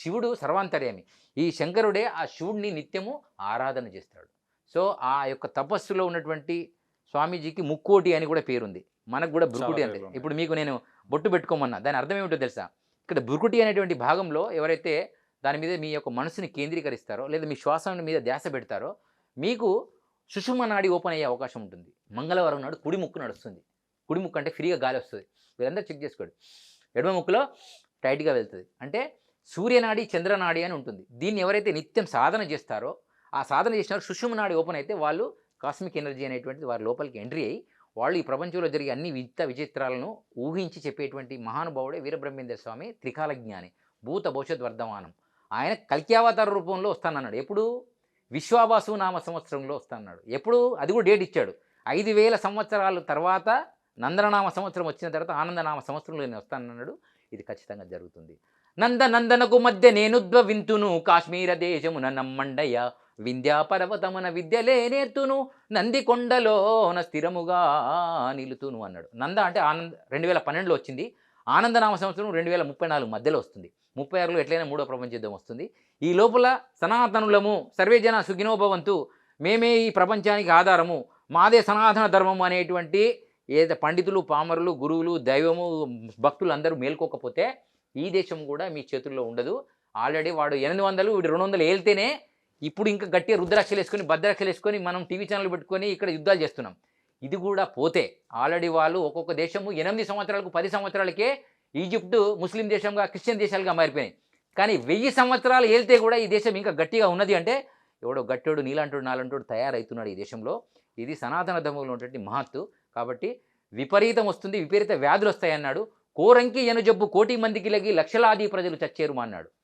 శివుడు సర్వాంతర్యామి. ఈ శంకరుడే ఆ శివుడిని నిత్యము ఆరాధన చేస్తాడు. సో ఆ యొక్క తపస్సులో ఉన్నటువంటి స్వామీజీకి ముక్కోటి అని కూడా పేరుంది. మనకు కూడా బురుకుటి అంతే ఉన్నాయి. ఇప్పుడు మీకు నేను బొట్టు పెట్టుకోమన్నా దాని అర్థం ఏమిటో తెలుసా? ఇక్కడ బురుకుటి అనేటువంటి భాగంలో ఎవరైతే దాని మీద మీ యొక్క మనసుని కేంద్రీకరిస్తారో లేదా మీ శ్వాస మీద ధ్యాస పెడతారో మీకు సుషుమ నాడి ఓపెన్ అయ్యే అవకాశం ఉంటుంది. మంగళవారం నాడు కుడి ముక్కు నడుస్తుంది. కుడి ముక్కు అంటే ఫ్రీగా గాలి వస్తుంది. వీరందరూ చెక్ చేసుకోండి. ఎడమ ముక్కులో టైట్గా వెళ్తుంది. అంటే సూర్యనాడి చంద్రనాడి అని ఉంటుంది. దీన్ని ఎవరైతే నిత్యం సాధన చేస్తారో ఆ సాధన చేసిన సుషుమ నాడి ఓపెన్ అయితే వాళ్ళు కాస్మిక్ ఎనర్జీ అనేటువంటిది వారి లోపలికి ఎంట్రీ అయ్యి వాళ్ళు ఈ ప్రపంచంలో జరిగే అన్ని విత్త విచిత్రాలను ఊహించి చెప్పేటువంటి మహానుభావుడే వీరబ్రహ్మేంద్ర స్వామి త్రికాలజ్ఞాని భూత భవిష్యత్ వర్ధమానం ఆయన కల్క్యావతార రూపంలో వస్తానన్నాడు. ఎప్పుడు? విశ్వాబాసు నామ సంవత్సరంలో వస్తానన్నాడు. ఎప్పుడు? అది కూడా డేట్ ఇచ్చాడు. ఐదు వేల సంవత్సరాల తర్వాత నందననామ సంవత్సరం వచ్చిన తర్వాత ఆనందనామ సంవత్సరంలో నేను వస్తానన్నాడు. ఇది ఖచ్చితంగా జరుగుతుంది. నంద నందనకు మధ్య నేనుద్వ వింతును కాశ్మీర దేశమున నమ్మండయ్య. వింధ్యా పర్వతమున విద్యలే నేర్తును. నందికొండలోన స్థిరముగా నిలుతును అన్నాడు. నంద అంటే ఆనంద్ రెండు వేల పన్నెండులో వచ్చింది. ఆనందనామ సంవత్సరం రెండు వేల ముప్పై నాలుగు మధ్యలో వస్తుంది. ముప్పై ఆరులో ఎట్లయినా మూడో ప్రపంచ యుద్ధం వస్తుంది. ఈ లోపల సనాతనులము సర్వేజన సుఖినోభవంతు మేమే ఈ ప్రపంచానికి ఆధారము. మాదే సనాతన ధర్మం అనేటువంటి ఏదైతే పండితులు పామరులు గురువులు దైవము భక్తులు అందరూ మేల్కోకపోతే ఈ దేశం కూడా మీ చేతుల్లో ఉండదు. ఆల్రెడీ వాడు ఎనిమిది వందలు వీడు రెండు వందలు ఏళ్తేనే ఇప్పుడు ఇంకా గట్టిగా రుద్రాక్షలు వేసుకొని భద్రాక్షలు వేసుకొని మనం టీవీ ఛానల్ పెట్టుకొని ఇక్కడ యుద్ధాలు చేస్తున్నాం. ఇది కూడా పోతే ఆల్రెడీ వాళ్ళు ఒక్కొక్క దేశము ఎనిమిది సంవత్సరాలకు పది సంవత్సరాలకే ఈజిప్టు ముస్లిం దేశంగా క్రిస్టియన్ దేశాలుగా మారిపోయినాయి. కానీ వెయ్యి సంవత్సరాలు ఏళ్తే కూడా ఈ దేశం ఇంకా గట్టిగా ఉన్నది అంటే ఎవడో గట్టోడు నీలాంటోడు నాలంటోడు తయారవుతున్నాడు ఈ దేశంలో. ఇది సనాతన ధర్మంలో ఉన్నటువంటి మహత్తు. కాబట్టి విపరీతం వస్తుంది విపరీత వ్యాధులు వస్తాయన్నాడు. కోరంకి ఎనుజబ్బు కోటి మందికి లగి లక్షలాది ప్రజలు చచ్చేరు అన్నాడు.